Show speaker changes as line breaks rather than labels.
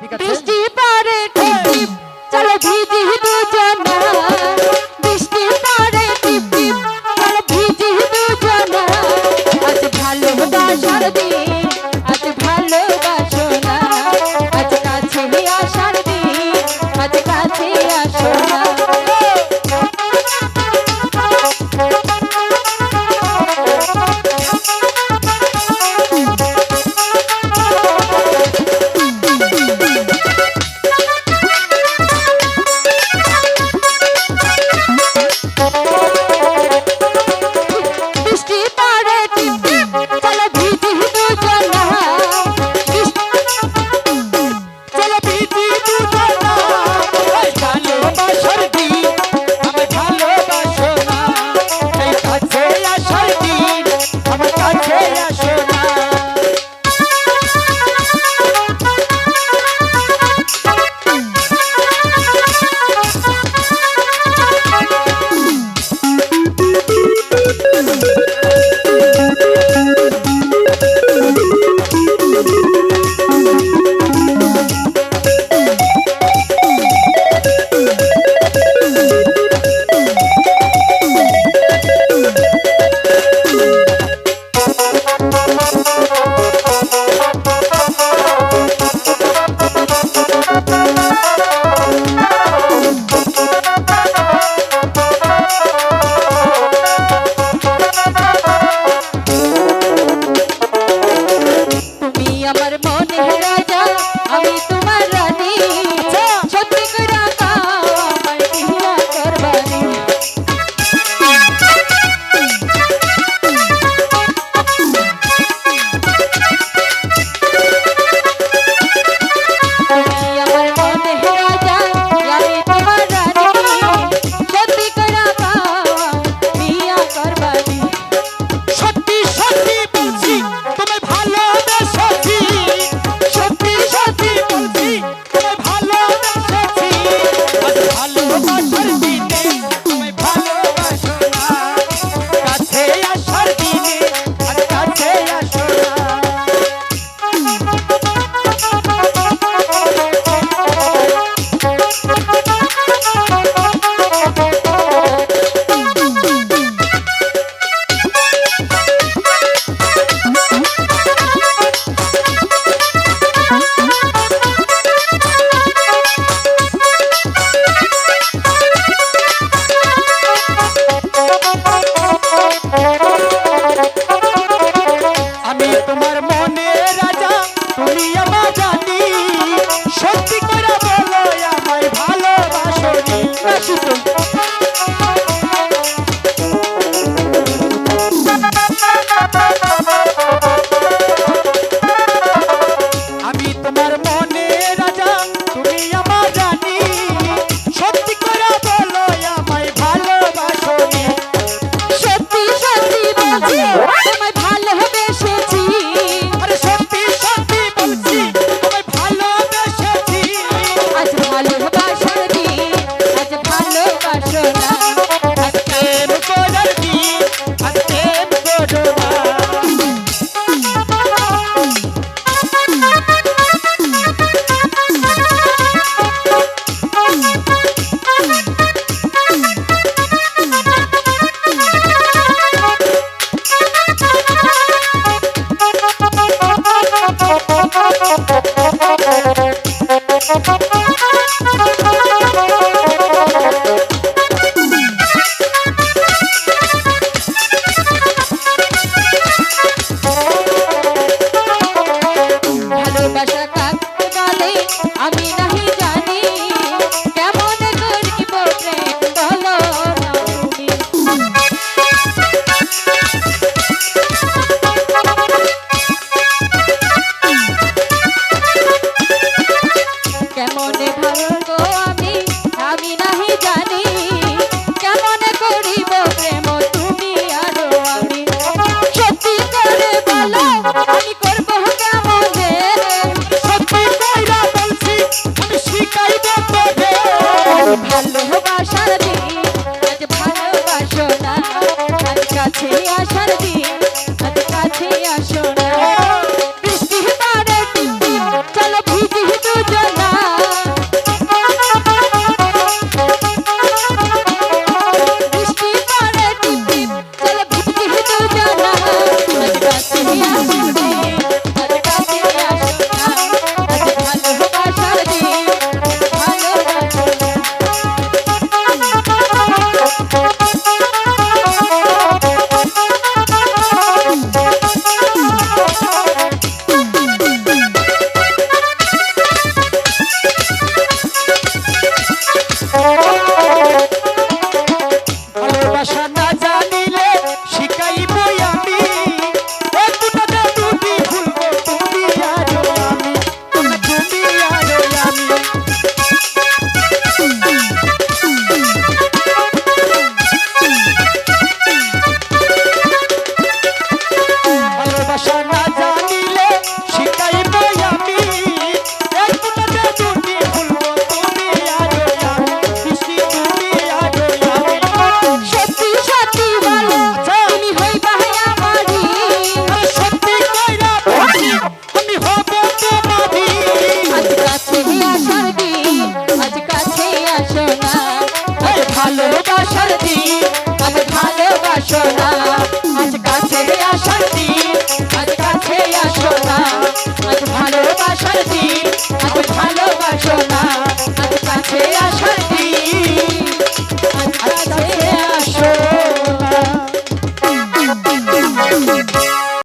বৃষ্টি পরে টিপ টিপ চলো ভিজি দুজনা। বৃষ্টি পরে টিপ টিপ চলো ভিজি দুজনা। আজ ভালোবাসার দিন de tomar Thank you. ভালো আজ ভালোবাসো না।